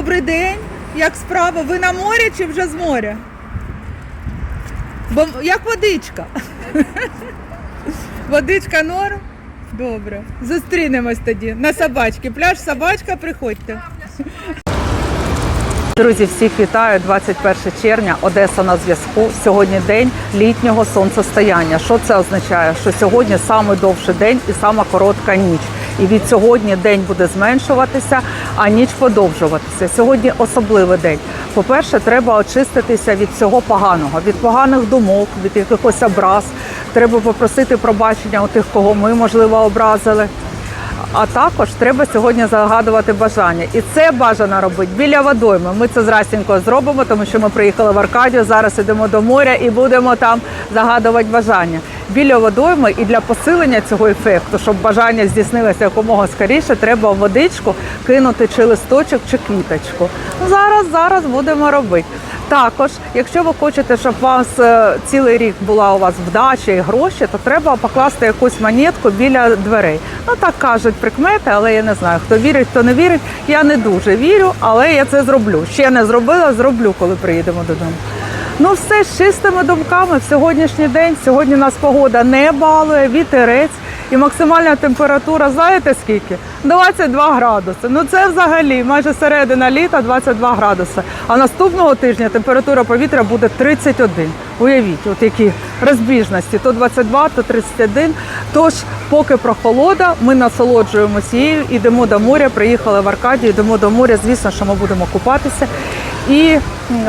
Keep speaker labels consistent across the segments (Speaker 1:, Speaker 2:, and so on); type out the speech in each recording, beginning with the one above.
Speaker 1: Добрий день. Як справа? Ви на морі чи вже з моря? Бо як водичка. Водичка норм? Добре. Зустрінемось тоді на собачки. Пляж собачка, приходьте. Друзі, всіх вітаю. 21 червня, Одеса на зв'язку. Сьогодні день літнього сонцестояння. Що це означає? Що сьогодні саме довший день і сама коротка ніч. І від сьогодні день буде зменшуватися, а ніч подовжуватися. Сьогодні особливий день. По-перше, треба очиститися від всього поганого, від поганих думок, від якихось образ. Треба попросити пробачення у тих, кого ми можливо образили. А також треба сьогодні загадувати бажання. І це бажано робити біля водойми. Ми це зрасінько зробимо, тому що ми приїхали в Аркадію. Зараз йдемо до моря і будемо там загадувати бажання. Біля водойми і для посилення цього ефекту, щоб бажання здійснилося якомога скоріше, треба в водичку кинути чи листочок, чи квіточку. Зараз, зараз будемо робити. Також, якщо ви хочете, щоб вас е, цілий рік була у вас вдача і гроші, то треба покласти якусь монетку біля дверей. Ну так кажуть прикмети, але я не знаю, хто вірить, хто не вірить. Я не дуже вірю, але я це зроблю. Ще не зробила, зроблю, коли приїдемо додому. Ну все з чистими думками в сьогоднішній день. Сьогодні нас погода не балує, вітерець і максимальна температура, знаєте скільки? 22 градуси. Ну це взагалі майже середина літа 22 градуси. А наступного тижня температура повітря буде 31. Уявіть, от які розбіжності: то 22, то 31. Тож, поки прохолода, ми насолоджуємося її, йдемо до моря, приїхали в Аркадію, йдемо до моря. Звісно, що ми будемо купатися. І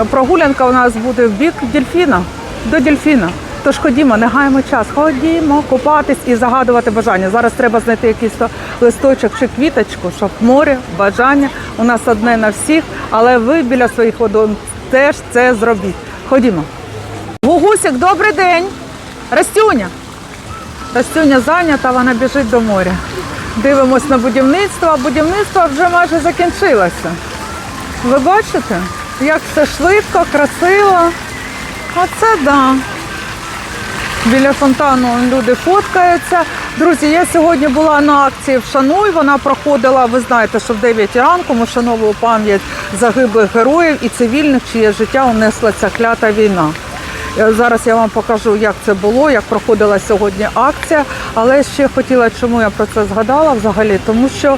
Speaker 1: прогулянка у нас буде в бік дельфіна, до дельфіна. Тож ходімо, не гаємо час, ходімо купатись і загадувати бажання. Зараз треба знайти якийсь то листочок чи квіточку, щоб море, бажання у нас одне на всіх, але ви біля своїх водойм теж це зробіть. Ходімо. Гугусик, добрий день. Растюня. Растюня зайнята, вона біжить до моря. Дивимось на будівництво, а будівництво вже майже закінчилося. Ви бачите, як все швидко, красиво. Оце да. Біля фонтану люди фоткаються. Друзі, я сьогодні була на акції Вшануй. Вона проходила, ви знаєте, що в 9 ранку ми вшановуємо пам'ять загиблих героїв і цивільних, чиє життя унесла ця клята війна. Е, Зараз я вам покажу, як це було, як проходила сьогодні акція. Але ще хотіла, чому я про це згадала взагалі, тому що е,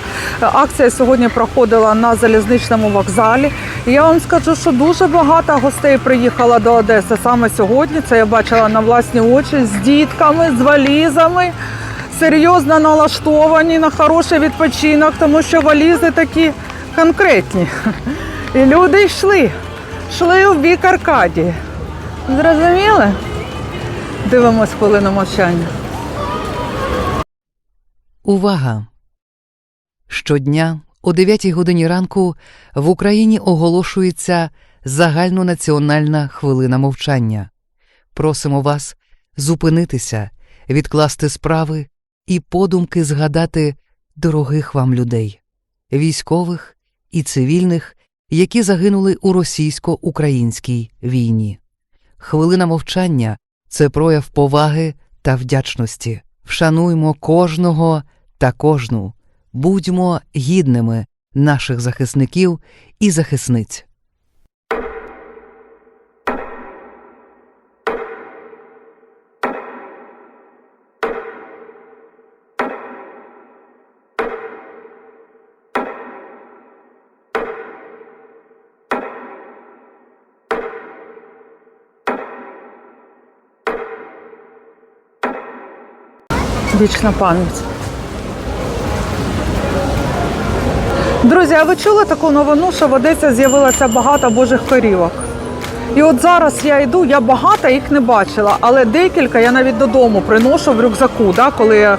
Speaker 1: акція сьогодні проходила на залізничному вокзалі. І я вам скажу, що дуже багато гостей приїхало до Одеси саме сьогодні. Це я бачила на власні очі з дітками, з валізами. Серйозно налаштовані на хороший відпочинок, тому що валізи такі конкретні. І люди йшли, йшли в бік Аркадії. Зрозуміли? Дивимось хвилину мовчання.
Speaker 2: Увага! Щодня о 9 годині ранку в Україні оголошується загальнонаціональна хвилина мовчання. Просимо вас зупинитися, відкласти справи і подумки згадати дорогих вам людей, військових і цивільних, які загинули у російсько-українській війні. Хвилина мовчання це прояв поваги та вдячності. Вшануймо кожного та кожну, будьмо гідними наших захисників і захисниць.
Speaker 1: Вічна пам'ять. Друзі, а ви чули таку новину, що в Одесі з'явилося багато божих корівок? І от зараз я йду, я багато їх не бачила, але декілька я навіть додому приношу в рюкзаку. Да, коли я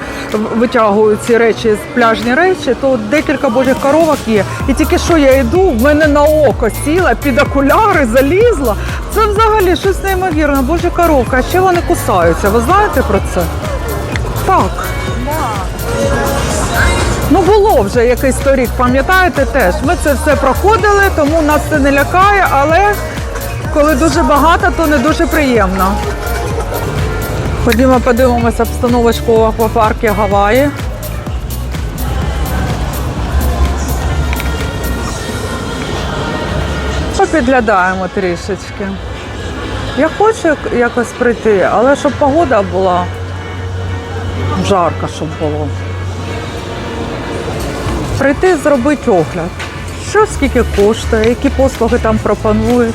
Speaker 1: витягую ці речі пляжні речі, то декілька божих коровок є. І тільки що я йду, в мене на око сіла, під окуляри залізла. Це взагалі щось неймовірне, божі коровка. А ще вони кусаються. Ви знаєте про це? Так. Ну було вже якийсь торік, пам'ятаєте теж. Ми це все проходили, тому нас це не лякає, але коли дуже багато, то не дуже приємно. Ходімо подивимося обстановочку в аквапарку Гаваї. попідглядаємо трішечки. Я хочу якось прийти, але щоб погода була жарка, щоб було. Прийти зробити огляд. Що скільки коштує, які послуги там пропонують.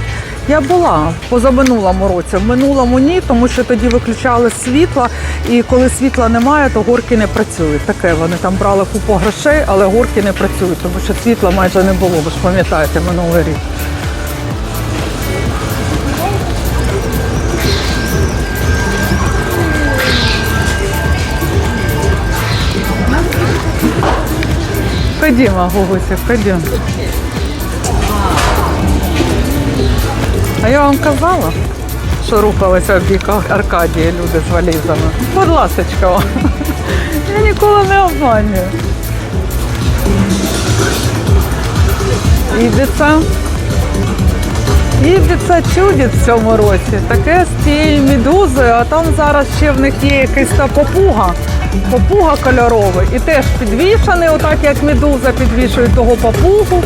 Speaker 1: Я була позаминулому році. В минулому ні, тому що тоді виключали світла, і коли світла немає, то горки не працюють. Таке вони там брали купу грошей, але горки не працюють, тому що світла майже не було. Ви ж пам'ятаєте минулий рік. Ходімо, Гугуся, ходімо. А я вам казала, що рухалися в бік Аркадії люди з валізами. Будь ласочка, я ніколи не обманюю. Ібіца. Ібіца чудить в цьому році. Таке з цією медузою, а там зараз ще в них є якийсь та попуга. Попуга кольоровий. І теж підвішаний, отак як медуза підвішує того попугу.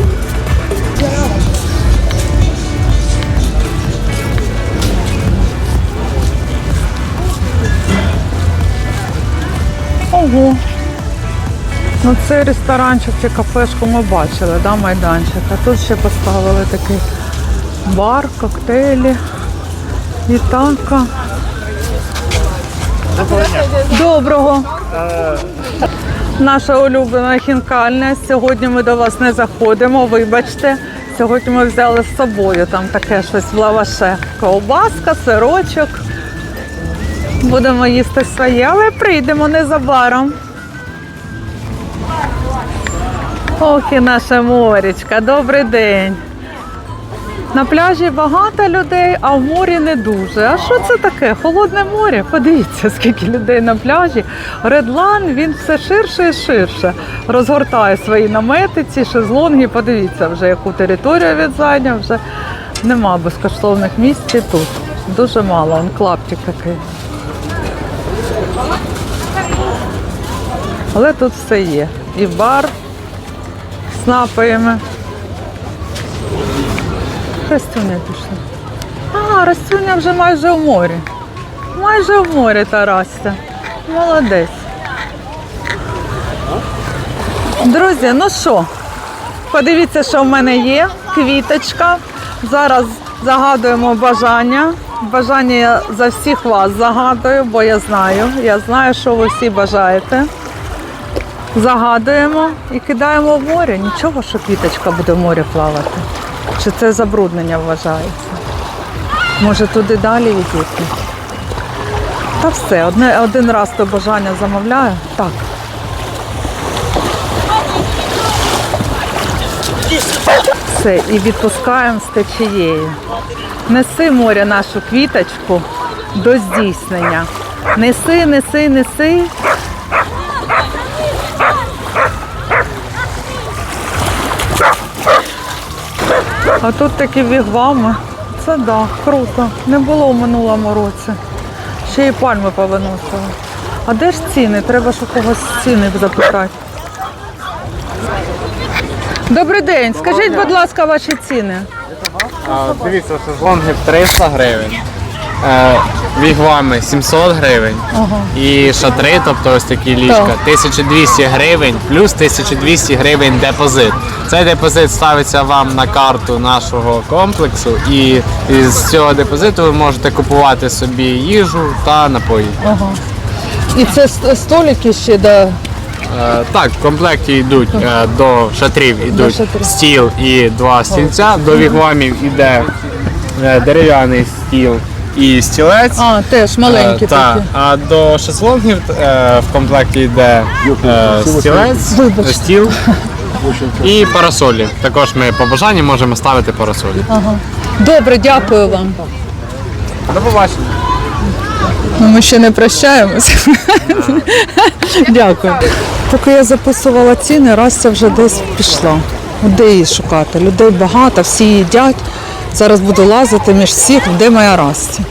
Speaker 1: Ого. Ну цей ресторанчик чи кафешку ми бачили, да, майданчик. А тут ще поставили такий бар, коктейлі, вітанка. Доброго. Наша улюблена хінкальня. Сьогодні ми до вас не заходимо, вибачте. Сьогодні ми взяли з собою там таке щось в лаваше. Ковбаска, сирочок. Будемо їсти своє, але прийдемо незабаром. Ох і наша морічка, добрий день. На пляжі багато людей, а в морі не дуже. А що це таке? Холодне море. Подивіться, скільки людей на пляжі. Редлан він все ширше і ширше. Розгортає свої намети, ці шезлонги. Подивіться вже, яку територію він зайняв. Вже нема безкоштовних місць тут. Дуже мало, он клаптик такий. Але тут все є. І бар з напоями. Растюня пішла. А, Растюня вже майже в морі. Майже в морі та Растя. Молодець. Друзі, ну що, подивіться, що в мене є. Квіточка. Зараз загадуємо бажання. Бажання я за всіх вас загадую, бо я знаю. Я знаю, що ви всі бажаєте. Загадуємо і кидаємо в море. Нічого, що квіточка буде в морі плавати. Чи це забруднення вважається? Може туди далі відійти? Та все, одне, один раз то бажання замовляю. Так. Все, і відпускаємо з течією. Неси море нашу квіточку до здійснення. Неси, неси, неси. А тут такі вігвами. Це да, круто. Не було в минулому році. Ще й пальми повиносили. А де ж ціни? Треба ж у когось ціни запитати. Добрий день. Скажіть, будь ласка, ваші ціни.
Speaker 3: А, Дивіться, шезлонги 300 гривень, вігвами 700 гривень і шатри, тобто ось такі ліжка, 1200 гривень плюс 1200 гривень депозит. Цей депозит ставиться вам на карту нашого комплексу, і з цього депозиту ви можете купувати собі їжу та напої.
Speaker 1: Ага. І це столики ще до
Speaker 3: Е, Так, в комплекті йдуть е, до шатрів йдуть стіл і два стільця. До вігвамів йде е, дерев'яний стіл і стілець.
Speaker 1: А, теж маленькі
Speaker 3: Е, та,
Speaker 1: такі.
Speaker 3: а до шезлонгів е, в комплекті йде е, стілець,
Speaker 1: Вибачте.
Speaker 3: стіл і парасолі. Також ми по бажанні можемо ставити парасолі.
Speaker 1: Добре, дякую вам.
Speaker 3: До побачення.
Speaker 1: Ну, Ми ще не прощаємось. Дякую. Поки я записувала ціни, Растя вже десь пішла. Де її шукати? Людей багато, всі їдять. Зараз буду лазити між всіх, де моя Растя.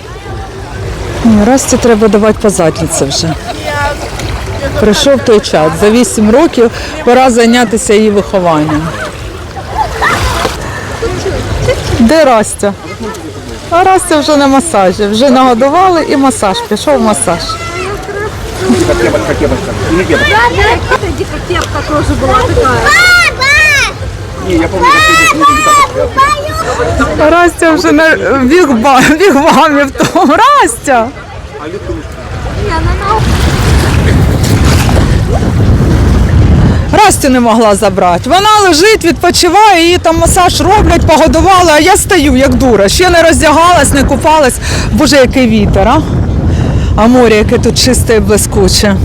Speaker 1: Ні, Расті треба давати по задниці вже. Прийшов той час. За 8 років пора зайнятися її вихованням. Де Растя? А Растя вже на масажі. Вже нагодували і масаж. Пішов масаж.
Speaker 4: Дикотепка тоже была такая.
Speaker 1: Растя вже на вігба, вігвамі в тому. Растя! Растю не могла забрати. Вона лежить, відпочиває, її там масаж роблять, погодували, а я стою як дура. Ще не роздягалась, не купалась. Боже, який вітер, а? А море, яке тут чисте і блискуче.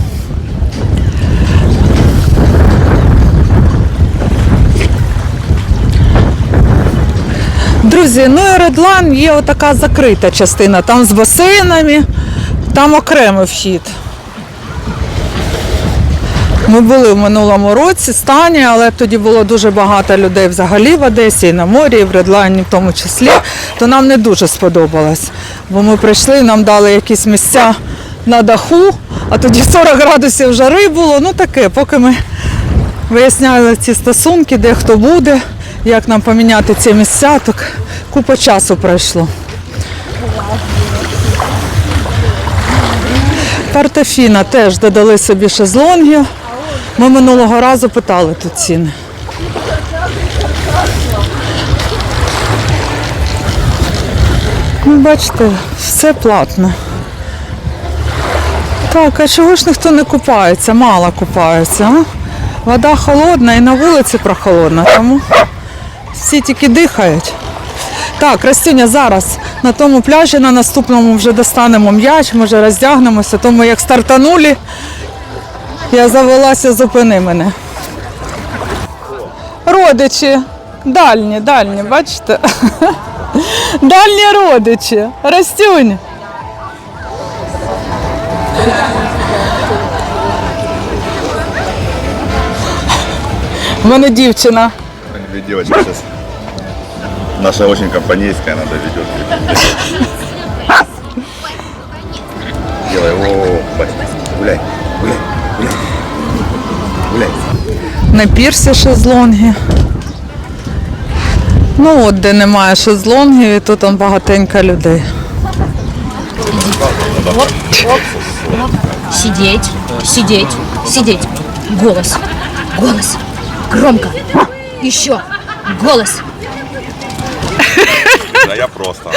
Speaker 1: Друзі, ну і Редлан є отака закрита частина, там з басейнами, там окремий вхід. Ми були в минулому році, стані, але тоді було дуже багато людей взагалі в Одесі, і на морі, і в Редлайні в тому числі, то нам не дуже сподобалось. Бо ми прийшли, нам дали якісь місця на даху, а тоді 40 градусів жари було. Ну таке, поки ми виясняли ці стосунки, де хто буде, як нам поміняти ці місця, так купа часу пройшло. Партофіна теж додали собі шезлонгів. Ми минулого разу питали тут ціни. Ну, бачите, все платне. Так, а чого ж ніхто не купається? Мало купається. А? Вода холодна і на вулиці прохолодна, тому всі тільки дихають. Так, Растюня, зараз на тому пляжі на наступному вже достанемо м'яч, може роздягнемося, тому як стартанули, я завелася, зупини мене. Родичі, дальні, дальні, бачите? Дальні родичі. Растюнь. У мене дівчина.
Speaker 5: Две девочки сейчас. Наша очень компанейская, надо ведет. Делай, о, гуляй, гуляй, гуляй, гуляй.
Speaker 1: На пірсі шезлонги. Ну от де немає шезлонгів, і тут там багатенько людей.
Speaker 4: Сидеть, сидеть, сидеть. Голос, голос. Громко Еще. Голос.
Speaker 5: Да я просто.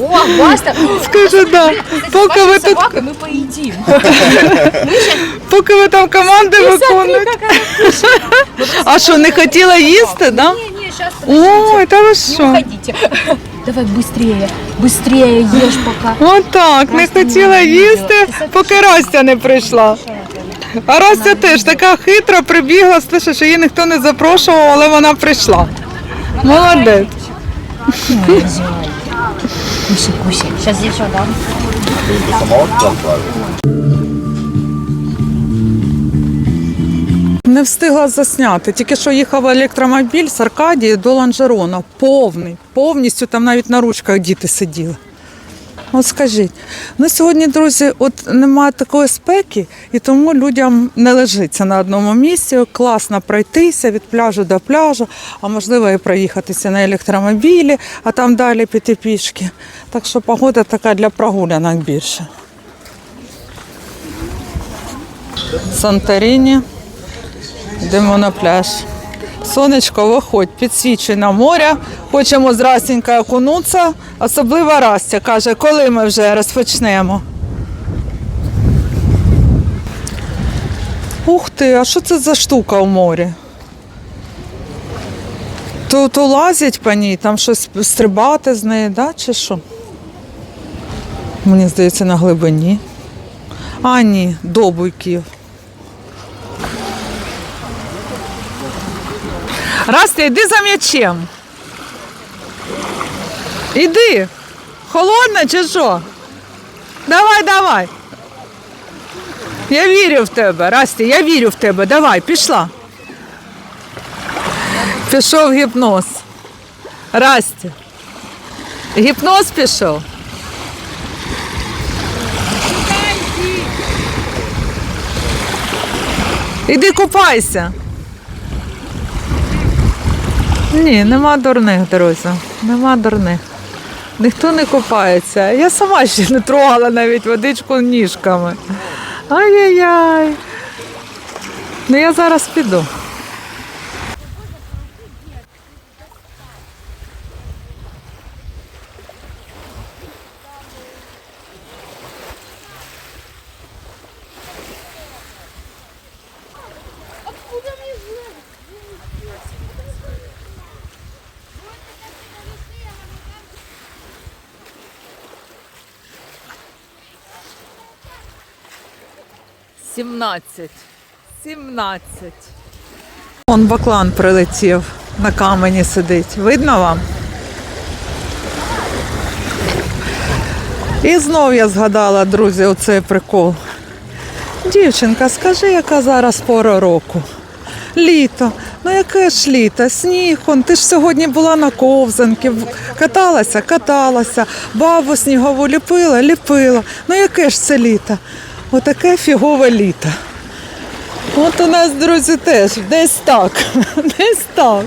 Speaker 4: О, баста.
Speaker 1: Скажи, да. Поки ви тут,
Speaker 4: собакой мы поедим.
Speaker 1: поки ви там команди виконуєте. А що, не хотіла їсти, да?
Speaker 4: Не, не, сейчас.
Speaker 1: Ой, та ви що?
Speaker 4: Уходите. Давай быстрее, быстрее ешь пока.
Speaker 1: Отак, не хотіла їсти, поки Растя не прийшла. А Растя теж така хитра прибігла, слышиш, що її ніхто не запрошував, але вона прийшла. Молодець. Не встигла засняти. Тільки що їхав електромобіль з Аркадії до Ланжерона. Повний, повністю там навіть на ручках діти сиділи. От скажіть, ну сьогодні, друзі, от немає такої спеки, і тому людям не лежиться на одному місці. Класно пройтися від пляжу до пляжу, а можливо і проїхатися на електромобілі, а там далі піти пішки. Так що погода така для прогулянок більше. Санторіні. Йдемо на пляж. Сонечко, виходь, підсвічуй на море. Хочемо зрасенько окунутися. Особливо Растя каже, коли ми вже розпочнемо. Ух ти, а що це за штука у морі? Тут лазять по ній, там щось стрибати з неї, да? чи що? Мені здається, на глибині. А, ні, до буйків. Растя, йди за м'ячем. Іди. Холодно чи що? Давай, давай. Я вірю в тебе, Расті, я вірю в тебе. Давай, пішла. Пішов гіпноз. Расті. Гіпноз пішов. Іди купайся. Ні, нема дурних, друзі. Нема дурних. Ніхто не купається. Я сама ще не трогала навіть водичку ніжками. Ай-яй-яй. Ну я зараз піду. Сімнадцять. Сімнадцять. Он баклан прилетів, на камені сидить. Видно вам? І знов я згадала, друзі, оцей прикол. Дівчинка, скажи, яка зараз пора року? Літо. Ну яке ж літо? Сніг, он, ти ж сьогодні була на ковзанки, каталася, каталася, бабу снігову ліпила, ліпила. Ну яке ж це літо? Отаке фігове літо. От у нас, друзі, теж десь так. Десь так.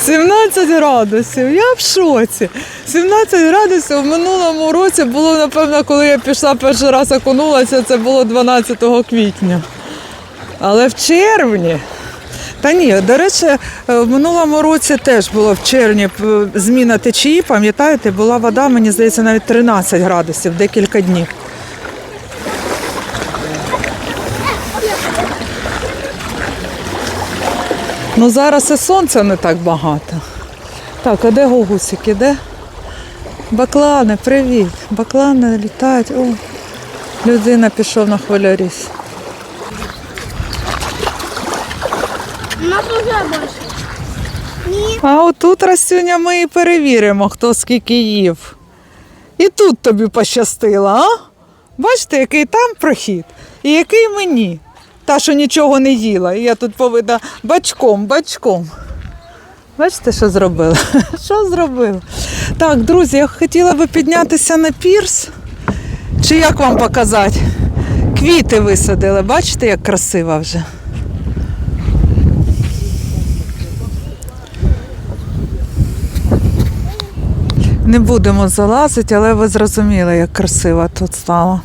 Speaker 1: 17 градусів. Я в шоці. 17 градусів в минулому році було, напевно, коли я пішла перший раз окунулася, це було 12 квітня. Але в червні. Та ні, до речі, е, в минулому році теж було в червні зміна течії, пам'ятаєте, була вода, мені здається, навіть 13 градусів декілька днів. Ну зараз і сонця не так багато. Так, а де гугусики? Де? Баклани, привіт. Баклани літають. О, людина пішов на хвиляріс. А отут, Растюня, ми і перевіримо, хто скільки їв. І тут тобі пощастило, а? Бачите, який там прохід і який мені. Та, що нічого не їла. І я тут повинна бачком, бачком. Бачите, що зробила? Що зробила? Так, друзі, я хотіла би піднятися на пірс. Чи як вам показати? Квіти висадили, бачите, як красиво вже. Не будемо залазити, але ви зрозуміли, як красиво тут стало.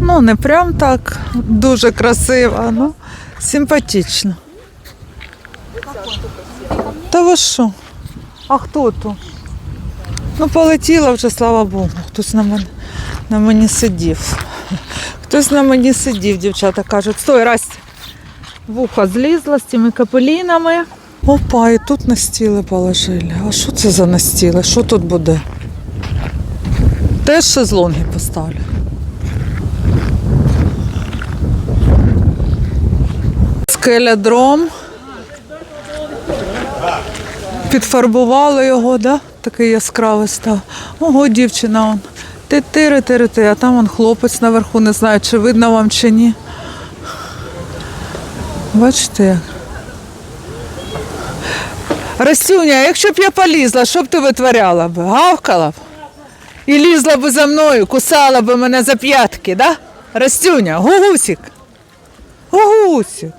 Speaker 1: Ну, не прям так дуже красиво, ну симпатично. Та ви що? А хто тут? Ну, полетіла вже, слава Богу. Хтось на мене, на мені сидів. Хтось на мені сидів, дівчата кажуть. Стой, Расті. Вуха злізла з цими капелінами. Опа, і тут настіли положили. А що це за настіли? Що тут буде? Теж шезлонги поставлю. Скелядром. Підфарбували його, да? такий яскравий став. Ого, дівчина он. Ти тири тири ти, а там он хлопець наверху, не знаю, чи видно вам чи ні. Бачите як? Растюня, якщо б я полізла, що б ти витворяла б? Гавкала б? І лізла б за мною, кусала б мене за п'ятки, да? Растюня, гугусик. Гугусик.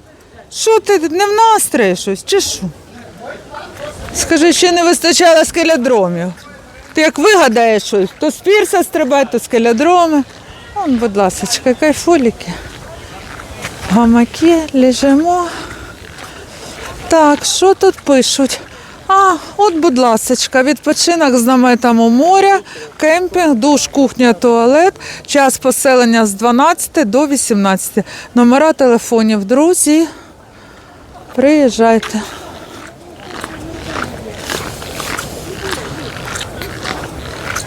Speaker 1: Що ти не в настрої щось, чи що? Скажи, ще не вистачало скелядромів. Ти як вигадаєш щось, то з пірса стрибай, то скелядроми. Вон, будь ласка, кайфуліки. Гамаки, лежимо. Так, що тут пишуть? А, от, будь ласочка, відпочинок з наметом у моря, кемпінг, душ, кухня, туалет, час поселення з 12 до 18. Номера телефонів, друзі. Приїжджайте.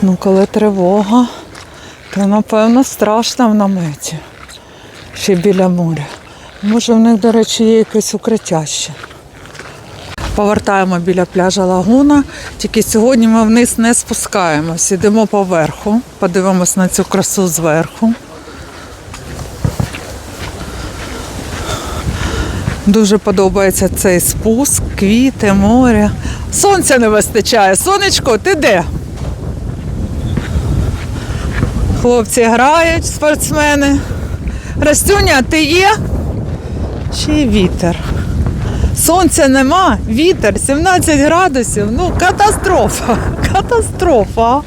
Speaker 1: Ну, коли тривога, то напевно страшно в наметі. Ще біля моря. Може, в них, до речі, є якесь укриття ще. Повертаємо біля пляжа Лагуна. Тільки сьогодні ми вниз не спускаємось, ідемо поверху, подивимось на цю красу зверху. Дуже подобається цей спуск, квіти, море. Сонця не вистачає. Сонечко, ти де? Хлопці грають, спортсмени. Растюня, ти є? Ще й вітер. Сонця нема, вітер 17 градусів. Ну, катастрофа. Катастрофа.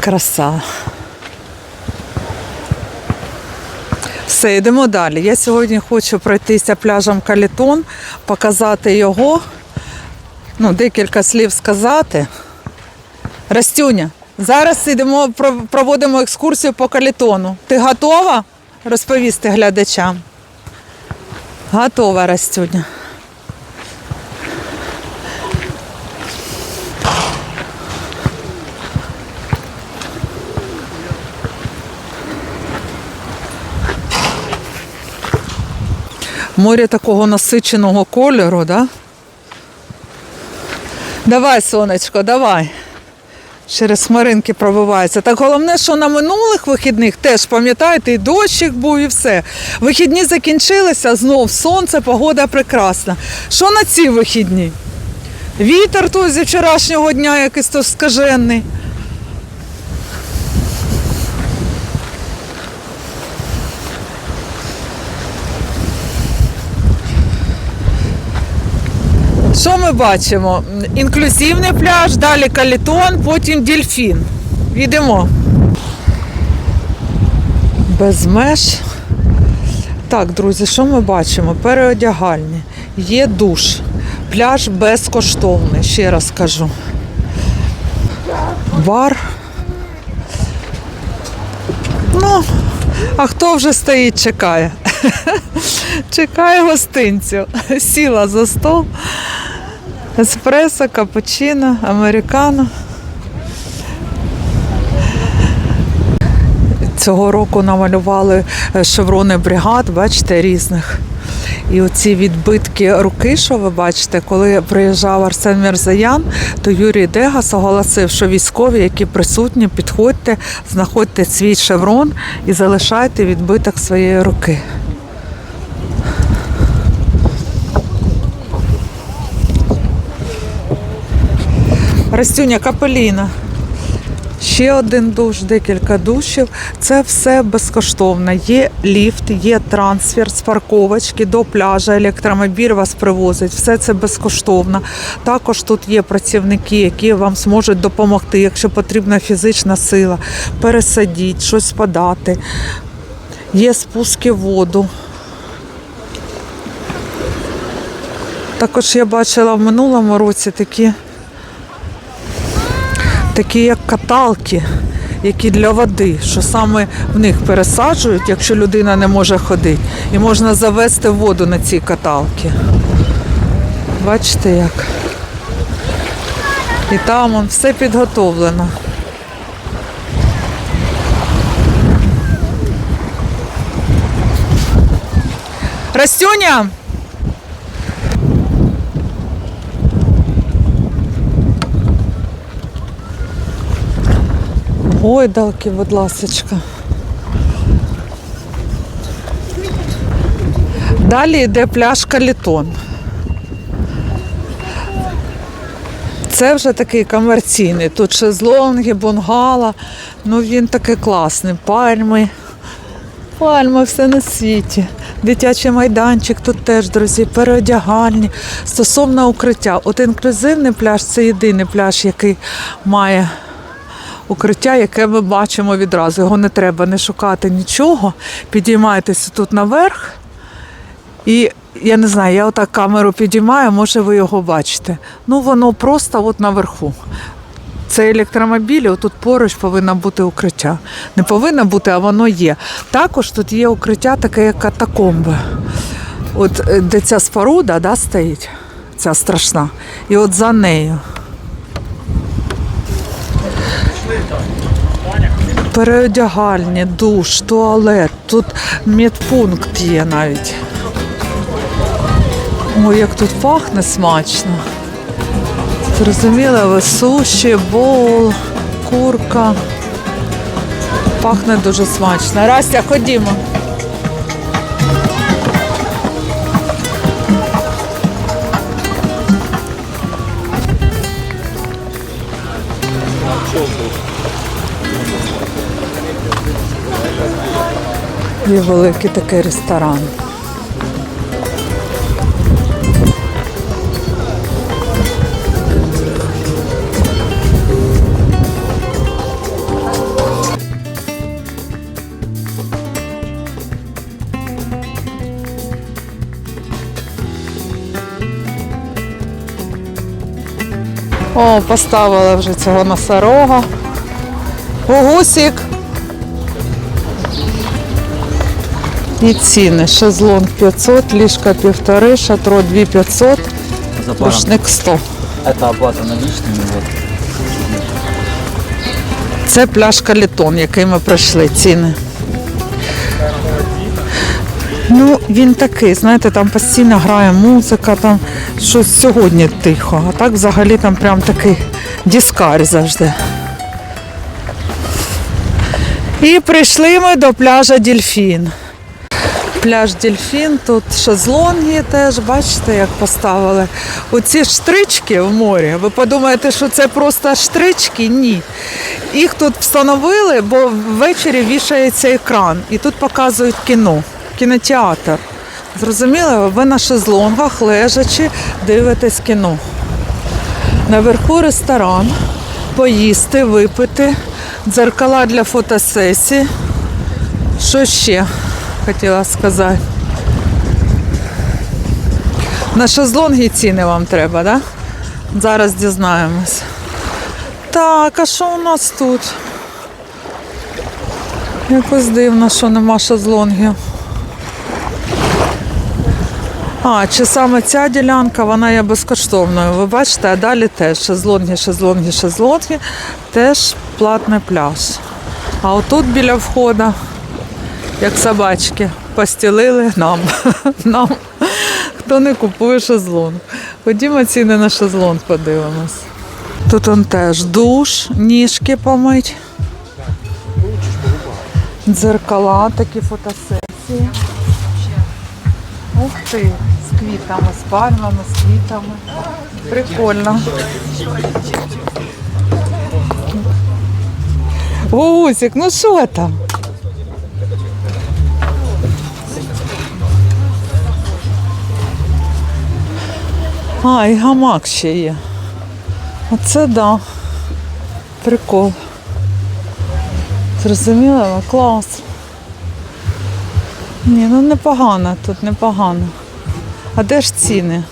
Speaker 1: Краса. Все, йдемо далі. Я сьогодні хочу пройтися пляжем Калітон, показати його. Ну, декілька слів сказати. Растюня, зараз йдемо, проводимо екскурсію по Калітону. Ти готова розповісти глядачам? Готова, Растюня. Море такого насиченого кольору, да? Давай, сонечко, давай. Через хмаринки пробивається. Так головне, що на минулих вихідних теж пам'ятаєте, і дощик був, і все. Вихідні закінчилися, знов сонце, погода прекрасна. Що на ці вихідні? Вітер тут зі вчорашнього дня якийсь то скажений. Ми бачимо? Інклюзивний пляж, далі калітон, потім дельфін. Йдемо. Без меж. Так, друзі, що ми бачимо? Переодягальні. Є душ. Пляж безкоштовний, ще раз кажу. Бар. Ну, а хто вже стоїть, чекає? Чекає гостинцю. Сіла за стол. Еспресо, капучино, американо. Цього року намалювали е, шеврони бригад, бачите, різних. І оці відбитки руки, що ви бачите, коли приїжджав Арсен Мірзаян, то Юрій Дегас оголосив, що військові, які присутні, підходьте, знаходьте свій шеврон і залишайте відбиток своєї руки. Растюня Капеліна. Ще один душ, декілька душів. Це все безкоштовно. Є ліфт, є трансфер з парковочки до пляжа, електромобіль вас привозить. Все це безкоштовно. Також тут є працівники, які вам зможуть допомогти, якщо потрібна фізична сила, пересадіть, щось подати. Є спуски в воду. Також я бачила в минулому році такі такі як каталки, які для води, що саме в них пересаджують, якщо людина не може ходити, і можна завести воду на ці каталки. Бачите як? І там он, все підготовлено. Растюня! Гойдалки, будь ласочка. Далі йде пляж Калітон. Це вже такий комерційний. Тут шезлонги, бунгала. Ну він такий класний. Пальми. Пальми все на світі. Дитячий майданчик тут теж, друзі, переодягальні. Стосовно укриття. От інклюзивний пляж це єдиний пляж, який має укриття, яке ми бачимо відразу. Його не треба не шукати нічого. Підіймаєтеся тут наверх. І я не знаю, я отак камеру підіймаю, може ви його бачите. Ну воно просто от наверху. Це електромобілі, отут поруч повинно бути укриття. Не повинно бути, а воно є. Також тут є укриття, таке як катакомби. От е, де ця споруда да, стоїть, ця страшна. І от за нею. Переодягальні, душ, туалет, тут медпункт є навіть. Ой, як тут пахне смачно. Зрозуміло, ви суші, бол, курка. Пахне дуже смачно. Растя, ходімо. Є великий такий ресторан. О, поставили вже цього носорога. Гусік. І ціни. Шезлонг 500, ліжка півтори, шатро 2500, рушник 100.
Speaker 6: Это оплата наличными. Вот.
Speaker 1: Це пляж Калітон, який ми пройшли, ціни. Ну, він такий, знаєте, там постійно грає музика, там щось сьогодні тихо, а так взагалі там прям такий дискар завжди. І прийшли ми до пляжа Дельфін. Пляж Дельфін, тут шезлонги теж, бачите, як поставили. Оці штрички в морі. Ви подумаєте, що це просто штрички? Ні. Їх тут встановили, бо ввечері вішається екран, і тут показують кіно, кінотеатр. Зрозуміли, ви на шезлонгах лежачи дивитесь кіно. Наверху ресторан, поїсти, випити, дзеркала для фотосесії. Що ще хотіла сказати? На шезлонги ціни вам треба, так? Да? Зараз дізнаємось. Так, а що у нас тут? Якось дивно, що нема шезлонгів. А, чи саме ця ділянка, вона є безкоштовною. Ви бачите, а далі теж шезлонги, шезлонги, шезлонги, теж платний пляж. А отут біля входу, як собачки, постілили нам. нам. Хто не купує шезлонг. Ходімо ціни на шезлонг подивимось. Тут он теж душ, ніжки помить. Дзеркала, такі фотосесії. Ух ти, з квітами, з пальмами, з квітами. Прикольно. Гусик, ну що там? А, і гамак ще є. Оце да. Прикол. Зрозуміло? Клас. Ні, ну непогано тут, непогано. А де ж ціни?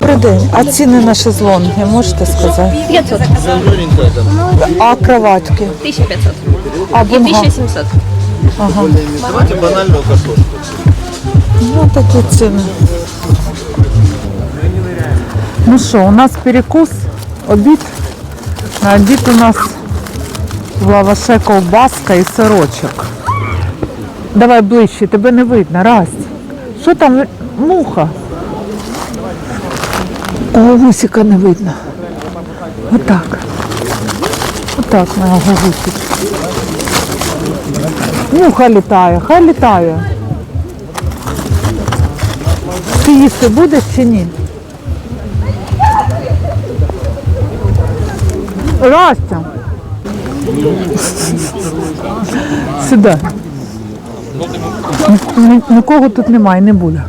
Speaker 1: Добрий день. А ціни на шезлонги можете сказати?
Speaker 4: 500.
Speaker 1: А кроватки?
Speaker 4: 1500.
Speaker 1: А бунга?
Speaker 4: 1700.
Speaker 1: Ага. Ну, такі ціни. Ну що, у нас перекус, обід. На обід у нас лаваше ковбаска і сирочок. Давай ближче, тебе не видно, Расть. Що там? Муха. О, не видно. Отак. Отак моя гусик. Муха літає, хай літає. Ти їсти будеш чи ні? Растя. Сюди. Ні- ні- Нікого тут немає, не буде.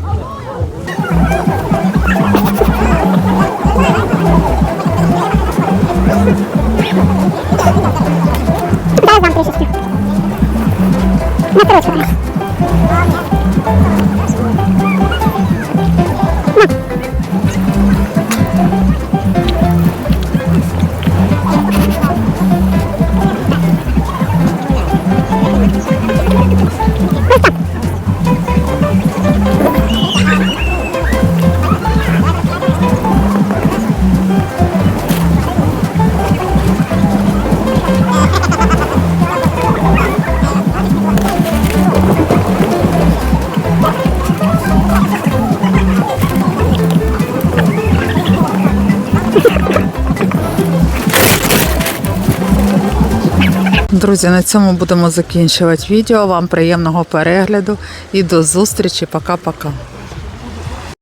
Speaker 1: Друзі, на цьому будемо закінчувати відео. Вам приємного перегляду і до зустрічі. Пока-пока.